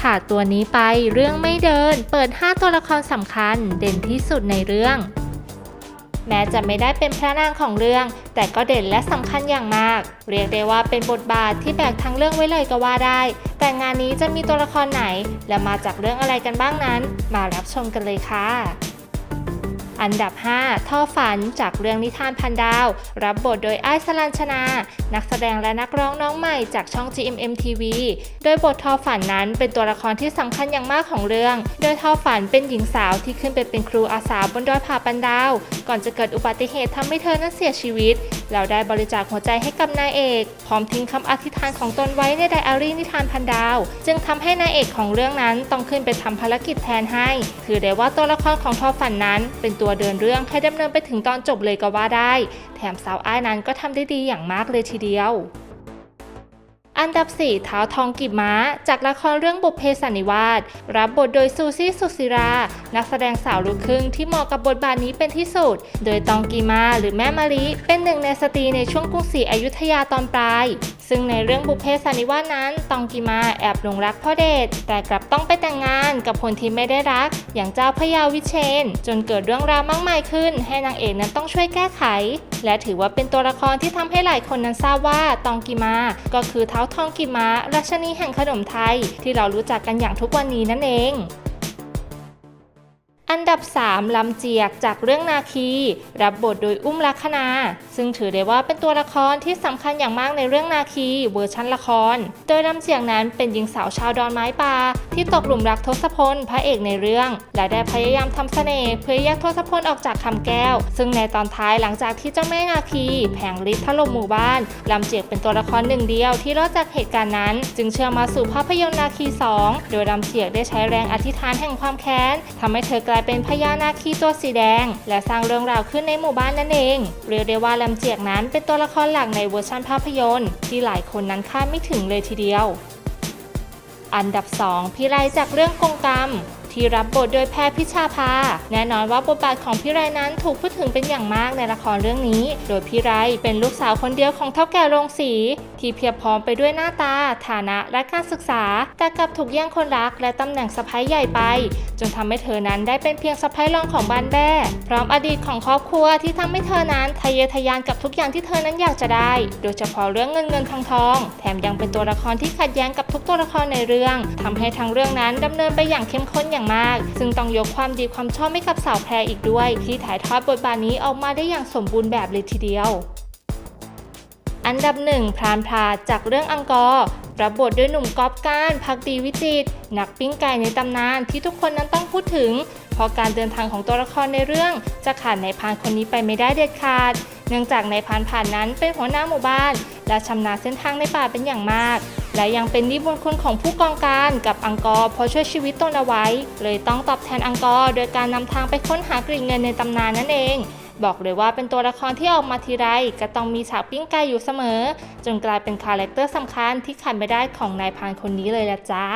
ขาดตัวนี้ไปเรื่องไม่เดิน เปิด 5 ตัวละครสำคัญเด่นที่สุดในเรื่อง แม้จะไม่ได้เป็นพระนางของเรื่อง แต่ก็เด่นและสำคัญอย่างมาก เรียกได้ว่าเป็นบทบาทที่แบกทั้งเรื่องไว้เลยก็ว่าได้ แต่งานนี้จะมีตัวละครไหน และมาจากเรื่องอะไรกันบ้างนั้น มารับชมกันเลยค่ะ อันดับ 5 ท่อฝันจากเรื่องนิทานพันดาว รับบทโดยไอ้ายสลันชนา นักแสดงและนักร้องน้องใหม่จากช่อง GMM TV โดยบททอฝันนั้นเป็นตัวละครที่สำคัญอย่างมากของเรื่อง โดยทอฝันเป็นหญิงสาวที่ขึ้นไปเป็นครูอาสาบนดอยผาปันดาว ก่อนจะเกิดอุบัติเหตุทำให้เธอนั้นเสียชีวิต แล้วได้บริจาคหัวใจให้กับนายเอก พร้อมทิ้งคำอธิษฐานของตนไว้ในไดอารี่นิทานพันดาว จึงทำให้นายเอกของเรื่องนั้นต้องขึ้นไปทำภารกิจแทนให้ ถือได้ว่าตัวละครของทอฝันนั้น เป็นตัวเดินเรื่องให้ดำเนินไปถึงตอนจบเลยก็ว่าได้ แถมสาวอ้ายนั้นก็ทำได้ดีอย่างมากเลยทีเดียว อันดับ 4 เท้าทองกิบม้า จากละครเรื่องบุพเพสันนิวาสรับบทโดยซูซี่สุศิรา นักแสดงสาวลูกครึ่งที่เหมาะกับบทบาทนี้เป็นที่สุด โดยตองกีมาหรือแม่มาริเป็นหนึ่งในสตรีในช่วงกรุงศรีอยุธยาตอนปลาย ซึ่งในเรื่องบุพเพสันนิวาสนั้น ตองกีมาแอบหลงรักพ่อเดชแต่กลับต้องไปแต่งงานกับคนที่ไม่ได้รัก อย่างเจ้าพระยาวิเชน จนเกิดเรื่องราวมากมายขึ้น ให้นางเอกนั้นต้องช่วยแก้ไข และถือว่าเป็นตัวละครที่ทำให้หลายคนนั้นทราบว่าตองกีมา ก็คือเท้าทองกีมาราชนีแห่งขนมไทย ที่เรารู้จักกันอย่างทุกวันนี้นั่นเอง อันดับ 3 ลำเจียกจากเรื่องนาคี รับบทโดยอุ้มลัคนา ซึ่งถือได้ว่าเป็นตัวละครที่สำคัญอย่างมากในเรื่องนาคีเวอร์ชันละคร โดยลำเจียกนั้นเป็นหญิงสาวชาวดอนไม้ป่าที่ตกหลุมรักทศพลพระเอกในเรื่อง และได้พยายามทำเสน่ห์เพื่อแยกทศพลออกจากคำแก้ว ซึ่งในตอนท้ายหลังจากที่เจ้าแม่นาคี แผงฤทธิ์ถล่มหมู่บ้านลำเจียกเป็นตัวละครหนึ่งเดียวที่รอดจากเหตุการณ์นั้น จึงเชื่อมาสู่ภาพยนตร์นาคี 2 โดยลำเจียกได้ใช้แรงอธิษฐานแห่งความแค้นทำให้เธอกลายเป็นพญานาคีตัวสีแดง และสร้างเรื่องราวขึ้นในหมู่บ้านนั่นเอง เรียกได้ว่าลำเจียกนั้นเป็นตัวละครหลักในเวอร์ชันภาพยนตร์ ที่หลายคนนั้นคาดไม่ถึงเลยทีเดียว อันดับ 2 พี่ไรจากเรื่องกงกรรมที่รับบทโดยแพรพิชาภา แน่นอนว่าบทบาทของพี่ไรนั้นถูกพูดถึงเป็นอย่างมากในละครเรื่องนี้ โดยพี่ไรเป็นลูกสาวคนเดียวของเท่าแก่โรงสีที่เพียบพร้อมไปด้วยหน้าตา ฐานะและการศึกษา แต่กลับถูกแย่งคนรักและตำแหน่งสะพ้ยใหญ่ไป จนทำให้เธอนั้นได้เป็นเพียงสะพ้ยรองของบ้านแบ้พร้อมอดีตของครอบครัวที่ทำให้เธอนั้นทะเยอทะยานกับทุกอย่างที่เธอนั้นอยากจะได้ โดยเฉพาะเรื่องเงินเงินทองทอง แถมยังเป็นตัวละครที่ขัดแย้งกับทุกตัวละครในเรื่องทำให้ทั้งเรื่องนั้นดำเนินไปอย่างเข้มข้นอย่างมาก ซึ่งต้องยกความดีความชอบให้กับสาวแพรอีกด้วย ที่ถ่ายทอดบทบาทนี้ออกมาได้อย่างสมบูรณ์แบบเลยทีเดียว อันดับหนึ่งพรานพลาจากเรื่องอังกอร์รับบทด้วยหนุ่มก๊อฟการพักดีวิจิตนักปิ้งไก่ในตำนานที่ทุกคนนั้นต้องพูดถึง เพราะการเดินทางของตัวละครในเรื่อง จะขาดในายพานคนนี้ไปไม่ได้เด็ดขาด เนื่องจากในายพานผ่านนั้นเป็นหัวหน้าหมู่บ้าน และชำนาญเส้นทางในป่าเป็นอย่างมาก และยังเป็นนิบุญคุณของผู้กองการกับอังกอร์เพราะช่วยชีวิตตนเอาไว้ เลยต้องตอบแทนอังกอร์โดยการนำทางไปค้นหากลิ่นเงินในตำนานนั่นเอง บอกเลยว่าเป็นตัวละครที่ออกมาทีไรก็ต้องมีฉากปิ้งไก่อยู่เสมอ จนกลายเป็นคาแรคเตอร์สำคัญที่ขาดไม่ได้ของนายพานคนนี้เลยละจ้า